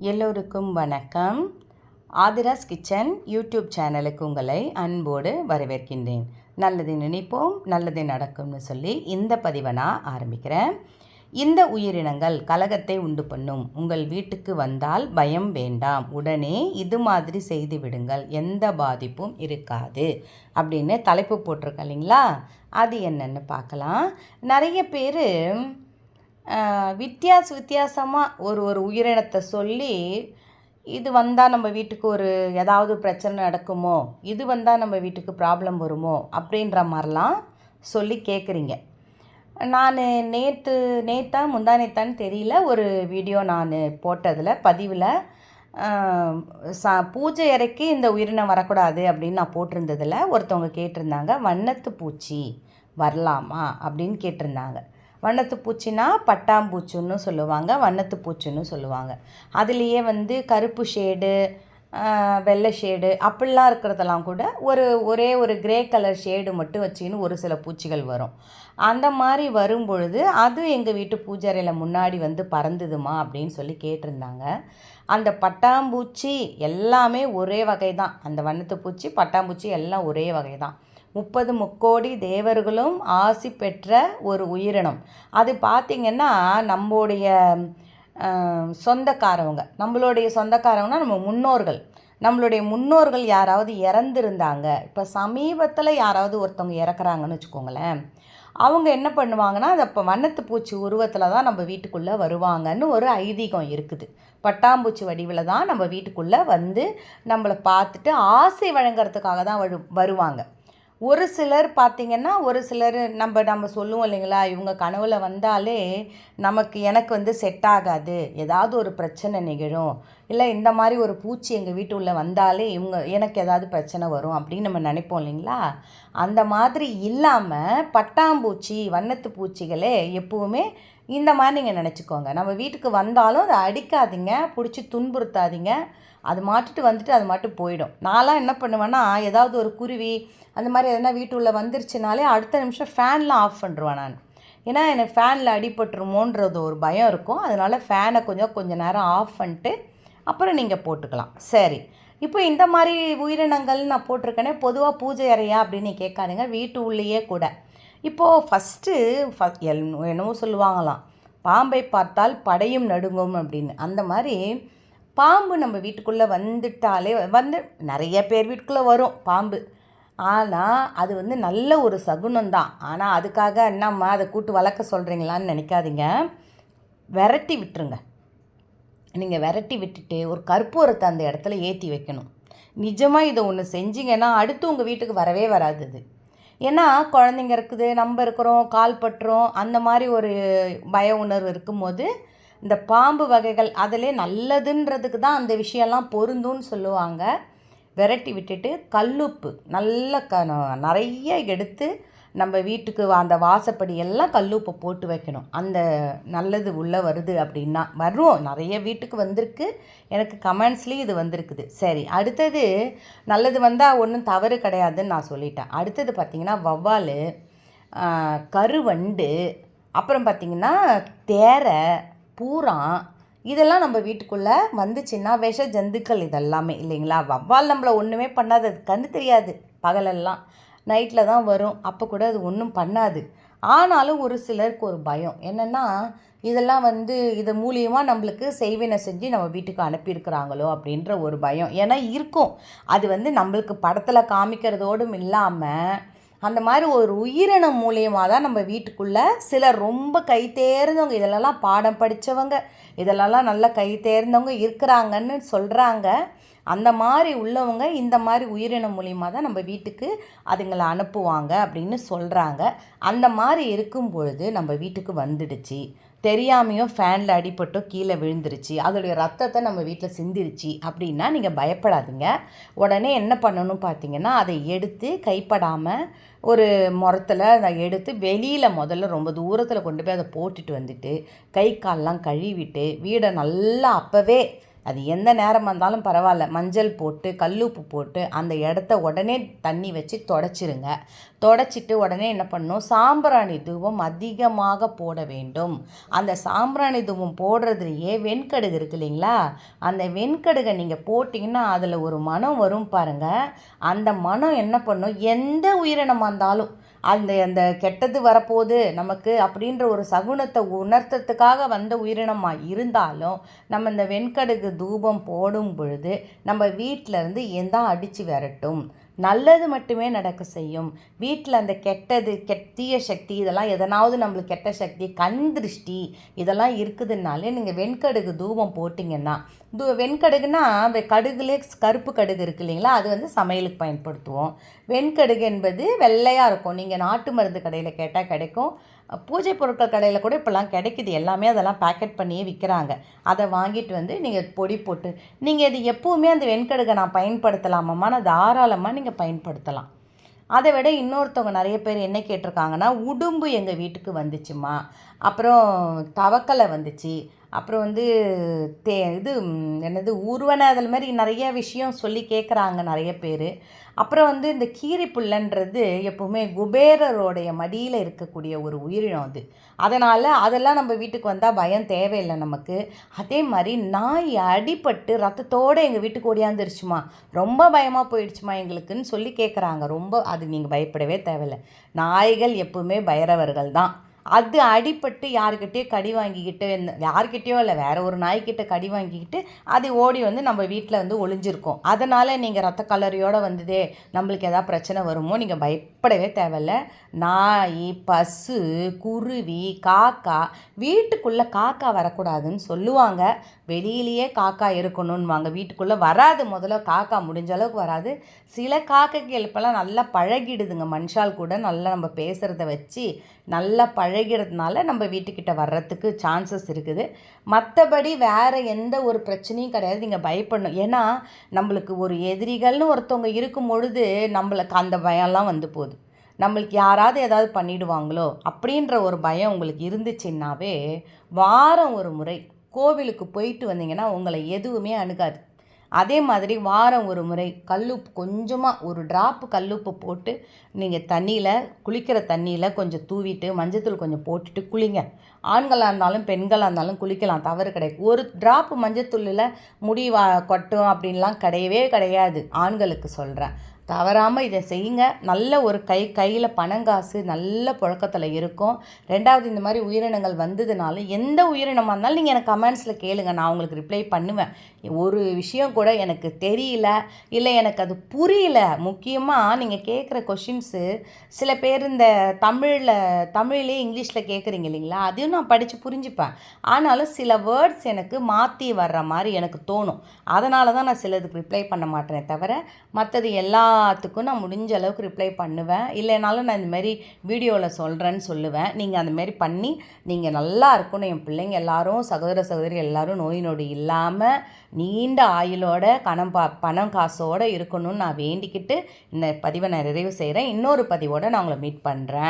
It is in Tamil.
எல்லோருக்கும் வணக்கம். ஆதிராஸ் கிச்சன் யூடியூப் சேனலுக்கு உங்களை அன்போடு வரவேற்கின்றேன். நல்லது நினைப்போம் நல்லது நடக்கும்னு சொல்லி இந்த பதிவை நான் ஆரம்பிக்கிறேன். இந்த உயிரினங்கள் கலகத்தை உண்டு பண்ணும். உங்கள் வீட்டுக்கு வந்தால் பயம் வேண்டாம். உடனே இது மாதிரி செய்து விடுங்கள். எந்த பாதிப்பும் இருக்காது. அப்படின்னு தலைப்பு போட்டிருக்க இல்லைங்களா? அது என்னென்னு பார்க்கலாம். நிறைய பேர் வித்தியாச வித்தியாசமாக ஒரு ஒரு உயிரினத்தை சொல்லி இது வந்தால் நம்ம வீட்டுக்கு ஒரு ஏதாவது பிரச்சனை நடக்குமோ இது வந்தால் நம்ம வீட்டுக்கு ப்ராப்ளம் வருமோ அப்படின்ற மாதிரிலாம் சொல்லி கேட்குறீங்க நான் நேற்று நேத்தா முந்தா நேத்தான்னு தெரியல ஒரு வீடியோ நான் போட்டதில் பதிவில் சா பூஜை அறைக்கு இந்த உயிரினம் வரக்கூடாது அப்படின்னு நான் போட்டிருந்ததில் ஒருத்தவங்க கேட்டிருந்தாங்க வண்ணத்து பூச்சி வரலாமா அப்படின்னு கேட்டிருந்தாங்க. வண்ணத்து பூச்சினா பட்டாம்பூச்சின்னு சொல்லுவாங்க வண்ணத்து பூச்சின்னு சொல்லுவாங்க. அதுலேயே வந்து கருப்பு ஷேடு வெள்ளை ஷேடு அப்படிலாம் இருக்கிறதெல்லாம் கூட ஒரு ஒரே ஒரு கிரே கலர் ஷேடு மட்டும் வச்சுக்கின்னு ஒரு சில பூச்சிகள் வரும். அந்த மாதிரி வரும் பொழுது அது எங்கள் வீட்டு பூஜாரையில் முன்னாடி வந்து பறந்துதுமா அப்படின்னு சொல்லி கேட்டிருந்தாங்க. அந்த பட்டாம்பூச்சி எல்லாமே ஒரே வகை தான் அந்த வண்ணத்து பூச்சி பட்டாம்பூச்சி எல்லாம் ஒரே வகை தான் முப்பது முக்கோடி தேவர்களும் ஆசி பெற்ற ஒரு உயிரினம். அது பார்த்திங்கன்னா நம்முடைய சொந்தக்காரவங்க. நம்மளுடைய சொந்தக்காரவங்கன்னா நம்ம முன்னோர்கள். நம்மளுடைய முன்னோர்கள் யாராவது இறந்துருந்தாங்க. இப்போ சமீபத்தில் யாராவது ஒருத்தவங்க இறக்குறாங்கன்னு வச்சுக்கோங்களேன். அவங்க என்ன பண்ணுவாங்கன்னா அதை இப்போ வண்ணத்து பூச்சி உருவத்தில் தான் நம்ம வீட்டுக்குள்ளே வருவாங்கன்னு ஒரு ஐதீகம் இருக்குது. பட்டாம்பூச்சி வடிவில் தான் நம்ம வீட்டுக்குள்ளே வந்து நம்மளை பார்த்துட்டு ஆசை வழங்குறதுக்காக தான் வரு வருவாங்க. ஒரு சிலர் பார்த்திங்கன்னா ஒரு சிலர் நம்ம நம்ம சொல்லுவோம் இல்லைங்களா? இவங்க கனவில் வந்தாலே நமக்கு எனக்கு வந்து செட் ஆகாது. ஏதாவது ஒரு பிரச்சனை நிகழும். இல்லை இந்த மாதிரி ஒரு பூச்சி எங்கள் வீட்டு உள்ளே வந்தாலே இவங்க எனக்கு ஏதாவது பிரச்சனை வரும் அப்படின்னு நம்ம நினைப்போம் இல்லைங்களா? அந்த மாதிரி இல்லாமல் பட்டாம்பூச்சி வண்ணத்து பூச்சிகளே எப்போவுமே இந்த மாதிரி நீங்கள் நினச்சிக்கோங்க. நம்ம வீட்டுக்கு வந்தாலும் அதை அடிக்காதீங்க பிடிச்சி துன்புறுத்தாதீங்க. அது மாட்டுட்டு வந்துட்டு அது மாட்டு போயிடும். நான்லாம் என்ன பண்ணுவேன்னா ஏதாவது ஒரு குருவி அந்த மாதிரி எதனா வீட்டுள்ள வந்துருச்சுனாலே அடுத்த நிமிஷம் ஃபேன்லாம் ஆஃப் பண்ணுருவேன் நான். ஏன்னா எனக்கு ஃபேனில் அடிபட்டுருமோன்றது ஒரு பயம் இருக்கும். அதனால் ஃபேனை கொஞ்சம் கொஞ்சம் நேரம் ஆஃப் பண்ணிட்டு அப்புறம் நீங்கள் போட்டுக்கலாம். சரி. இப்போ இந்த மாதிரி உயிரினங்கள் நான் போட்டிருக்கேனே பொதுவாக பூஜை அறையா அப்படின்னு கேட்காதுங்க. வீட்டு உள்ளேயே கூட. இப்போது ஃபஸ்ட்டு ஃப எல் என்னவோ சொல்லுவாங்களாம். பாம்பை பார்த்தால் படையும் நடுங்கும் அப்படின்னு. அந்த மாதிரி பாம்பு நம்ம வீட்டுக்குள்ளே வந்துட்டாலே வந்து நிறைய பேர் வீட்டுக்குள்ளே வரும் பாம்பு. ஆனால் அது வந்து நல்ல ஒரு சகுனம் தான் ஆனால் அதுக்காக என்னம்மா அதை கூட்டு வளர்க்க சொல்கிறீங்களான்னு நினைக்காதீங்க. விரட்டி விட்டுருங்க. நீங்கள் விரட்டி விட்டுட்டு ஒரு கற்பூரத்தை அந்த இடத்துல ஏற்றி வைக்கணும். நிஜமாக இதை ஒன்று செஞ்சீங்கன்னா அடுத்து உங்கள் வீட்டுக்கு வரவே வராது இது. ஏன்னா குழந்தைங்க இருக்குது நம்ம இருக்கிறோம் கால் பட்டுறோம் அந்த மாதிரி ஒரு பய உணர்வு இருக்கும்போது இந்த பாம்பு வகைகள் அதிலே நல்லதுன்றதுக்கு தான் அந்த விஷயம்லாம் பொருந்தும்னு சொல்லுவாங்க. விரட்டி விட்டுட்டு கல்லுப்பு நல்ல க நிறைய எடுத்து நம்ம வீட்டுக்கு அந்த வாசப்படி எல்லாம் கல்லுப்பை போட்டு வைக்கணும். அந்த நல்லது உள்ளே வருது அப்படின்னா வரும். நிறைய வீட்டுக்கு வந்திருக்கு. எனக்கு கமெண்ட்ஸ்லேயும் இது வந்திருக்குது. சரி அடுத்தது நல்லது வந்தால் ஒன்றும் தவறு கிடையாதுன்னு நான் சொல்லிட்டேன். அடுத்தது பார்த்திங்கன்னா வவ்வால் கருவண்டு அப்புறம் பார்த்திங்கன்னா தேரை பூரா இதெல்லாம் நம்ம வீட்டுக்குள்ளே வந்துச்சுன்னா விஷ ஜந்துக்கள் இதெல்லாமே இல்லைங்களா? வவ்வால் நம்மளை ஒன்றுமே பண்ணாது. அது கண்ணு தெரியாது. பகலெல்லாம் நைட்டில் தான் வரும். அப்போ கூட அது ஒன்றும் பண்ணாது. ஆனாலும் ஒரு சிலருக்கு ஒரு பயம். என்னென்னா இதெல்லாம் வந்து இது மூலியமாக நம்மளுக்கு செய்வினை செஞ்சு நம்ம வீட்டுக்கு அனுப்பியிருக்கிறாங்களோ அப்படின்ற ஒரு பயம். ஏன்னா இருக்கும். அது வந்து நம்மளுக்கு படத்தில் காமிக்கிறதோடும் இல்லாமல் அந்த மாதிரி ஒரு உயிரினம் மூலியமாக தான் நம்ம வீட்டுக்குள்ளே சிலர் ரொம்ப கை தேர்ந்தவங்க இதிலெல்லாம் பாடம் படித்தவங்க இதிலெல்லாம் நல்லா கை தேர்ந்தவங்க இருக்கிறாங்கன்னு சொல்கிறாங்க அந்த மாதிரி உள்ளவங்க இந்த மாதிரி உயிரினம் மூலியமாக தான் நம்ம வீட்டுக்கு அதுங்களை அனுப்புவாங்க அப்படின்னு சொல்கிறாங்க அந்த மாதிரி இருக்கும் பொழுது நம்ம வீட்டுக்கு வந்துடுச்சு. தெரியாமையும் ஃபேனில் அடிபட்டோ கீழே விழுந்துருச்சு. அதோடைய ரத்தத்தை நம்ம வீட்டில் சிந்திருச்சு அப்படின்னா நீங்கள் பயப்படாதீங்க. உடனே என்ன பண்ணணும் பார்த்தீங்கன்னா அதை எடுத்து கைப்படாமல் ஒரு முறத்தில் அதை எடுத்து வெளியில் முதல்ல ரொம்ப தூரத்தில் கொண்டு போய் அதை போட்டுட்டு வந்துட்டு கை கால்லாம் கழுவிட்டு வீடை நல்லா அப்போவே அது எந்த நேரமாக இருந்தாலும் பரவாயில்ல. மஞ்சள் போட்டு கல்லுப்பு போட்டு அந்த இடத்த உடனே தண்ணி வச்சு தொடச்சிருங்க. தொடச்சிட்டு உடனே என்ன பண்ணணும்? சாம்பிராணி தூவம் அதிகமாக போட வேண்டும். அந்த சாம்பிராணி தூவம் போடுறதுலையே வெண்கடுகு இருக்கு இல்லைங்களா? அந்த வெண்கடுகை நீங்கள் போட்டிங்கன்னா அதில் ஒரு மனம் வரும் பாருங்கள் அந்த மனம் என்ன பண்ணும்? எந்த உயிரினமாக இருந்தாலும் அந்த அந்த கெட்டது வரப்போகுது நமக்கு அப்படின்ற ஒரு சகுனத்தை உணர்த்துறதுக்காக வந்த உயிரினமாக இருந்தாலும் நம்ம இந்த வெண்கடுகு தூபம் போடும் பொழுது நம்ம வீட்டிலேருந்து எந்த அடித்து விரட்டும். நல்லது மட்டுமே நடக்க செய்யும். வீட்டில் அந்த கெட்டது கெட் தீய சக்தி இதெல்லாம் எதனாவது நம்மளுக்கு கெட்ட சக்தி கண் திருஷ்டி இதெல்லாம் இருக்குதுனாலே நீங்கள் வெண்கடுகு தூபம் போட்டிங்கன்னா தூ வெண்கடுகுனா அந்த கடுகுலே கருப்பு கடுகு இருக்கு இல்லைங்களா அது வந்து சமையலுக்கு பயன்படுத்துவோம். வெண்கடுகு என்பது வெள்ளையாக இருக்கும். நீங்கள் நாட்டு மருந்து கடையில் கேட்டால் கிடைக்கும். பூஜை பொருட்கள் கடையில் கூட இப்போல்லாம் கிடைக்குது. எல்லாமே அதெல்லாம் பேக்கெட் பண்ணியே விற்கிறாங்க அதை வாங்கிட்டு வந்து நீங்கள் பொடி போட்டு நீங்கள் இது எப்போவுமே அந்த வெண்கடுகை நான் பயன்படுத்தலாமாம்மா? நான் தாராளமாக நீங்கள் பயன்படுத்தலாம். அதை விட இன்னொருத்தவங்க நிறைய பேர் என்ன கேட்டிருக்காங்கன்னா உடும்பு எங்கள் வீட்டுக்கு வந்துச்சுமா அப்புறம் தவக்கலை வந்துச்சு. அப்புறம் வந்து தே இது என்னது ஊர்வன அதில் மாதிரி நிறைய விஷயம் சொல்லி கேட்குறாங்க நிறைய பேர். அப்புறம் வந்து இந்த கீரிப்புள்ளன்றது எப்போவுமே குபேரரோடைய மடியில் இருக்கக்கூடிய ஒரு உயிரினம் அது. அதனால் அதெல்லாம் நம்ம வீட்டுக்கு வந்தால் பயம் தேவையில்லை நமக்கு. அதே மாதிரி நாய் அடிபட்டு ரத்தத்தோடு எங்கள் வீட்டுக்கு ஓடியாந்துருச்சுமா. ரொம்ப பயமாக போயிடுச்சுமா எங்களுக்குன்னு சொல்லி கேட்குறாங்க. ரொம்ப அது நீங்கள் பயப்படவே தேவையில்லை. நாய்கள் எப்போவுமே பைரவர்கள் தான். அது அடிபட்டு யாருக்கிட்டேயோ கடி வாங்கிக்கிட்டு யாருக்கிட்டேயோ இல்லை வேறு ஒரு நாய்க்கிட்ட கடி வாங்கிக்கிட்டு அது ஓடி வந்து நம்ம வீட்டில் வந்து ஒளிஞ்சிருக்கோம். அதனால் நீங்கள் ரத்த கலரியோடு வந்ததே நம்மளுக்கு எதாவது பிரச்சனை வருமோ நீங்கள் பயப்படவே தேவையில்ல. நாய் பசு குருவி காக்கா வீட்டுக்குள்ளே காக்கா வரக்கூடாதுன்னு சொல்லுவாங்க. வெளியிலேயே காக்கா இருக்கணும்வாங்க வீட்டுக்குள்ளே வராது. முதல்ல காக்கா முடிஞ்ச அளவுக்கு வராது. சில காக்கைகள் இப்போல்லாம் நல்லா பழகிடுதுங்க. மனுஷால் கூட நல்லா நம்ம பேசுகிறத வச்சு நல்லா பழகிறதுனால நம்ம வீட்டுக்கிட்ட வர்றதுக்கு சான்சஸ் இருக்குது. மற்றபடி வேறு எந்த ஒரு பிரச்சனையும் கிடையாது. நீங்கள் பயப்படணும். ஏன்னா நம்மளுக்கு ஒரு எதிரிகள்னு ஒருத்தவங்க இருக்கும் பொழுது நம்மளுக்கு அந்த பயம்லாம் வந்து போகுது. நம்மளுக்கு யாராவது ஏதாவது பண்ணிடுவாங்களோ அப்படின்ற ஒரு பயம் உங்களுக்கு இருந்துச்சுன்னாவே வாரம் ஒரு முறை கோவிலுக்கு போயிட்டு வந்தீங்கன்னா உங்களை எதுவுமே அணுகாது. அதே மாதிரி வாரம் ஒரு முறை கல்லுப்பு கொஞ்சமாக ஒரு ட்ராப்பு கல்லுப்பு போட்டு நீங்கள் தண்ணியில் குளிக்கிற தண்ணியில் கொஞ்சம் தூவிட்டு மஞ்சத்தூள் கொஞ்சம் போட்டுட்டு குளிங்க. ஆண்களாக இருந்தாலும் பெண்களாக இருந்தாலும் குளிக்கலாம் தவறு கிடையாது. ஒரு ட்ராப்பு மஞ்சத்தூளில் முடி வா கொட்டும் அப்படின்லாம் கிடையவே கிடையாது ஆண்களுக்கு சொல்கிறேன் தவறாமல் இதை செய்யுங்க. நல்ல ஒரு கை கையில் பணங்காசு நல்ல புழக்கத்தில் இருக்கும். ரெண்டாவது இந்த மாதிரி உயிரினங்கள் வந்ததுனால எந்த உயிரினமாக இருந்தாலும் நீங்கள் எனக்கு கமெண்ட்ஸில் கேளுங்க. நான் உங்களுக்கு ரிப்ளை பண்ணுவேன். ஒரு விஷயம் கூட எனக்கு தெரியல இல்லை எனக்கு அது புரியல. முக்கியமாக நீங்கள் கேட்குற கொஷின்ஸு சில பேர் இந்த தமிழில் தமிழ்லேயே இங்கிலீஷில் கேட்குறீங்க இல்லைங்களா? அதையும் நான் படித்து புரிஞ்சுப்பேன். ஆனாலும் சில வேர்ட்ஸ் எனக்கு மாற்றி வர்ற மாதிரி எனக்கு தோணும். அதனால தான் நான் சிலதுக்கு ரிப்ளை பண்ண மாட்டேனே தவிர மற்றது எல்லா எல்லாத்துக்கும் நான் முடிஞ்ச அளவுக்கு ரிப்ளை பண்ணுவேன். இல்லைனாலும் நான் இந்தமாரி வீடியோவில் சொல்கிறேன்னு சொல்லுவேன். நீங்கள் அந்தமாரி பண்ணி நீங்கள் நல்லா இருக்கணும். என் பிள்ளைங்க எல்லாரும் சகோதர சகோதரி எல்லோரும் நோய் நொடி இல்லாமல் நீண்ட ஆயுளோட கணம் பா பணம் காசோடு இருக்கணும்னு நான் வேண்டிக்கிட்டு இந்த பதிவை நான் நிறைவு செய்கிறேன் இன்னொரு பதிவோடு நான் உங்களை மீட் பண்ணுறேன்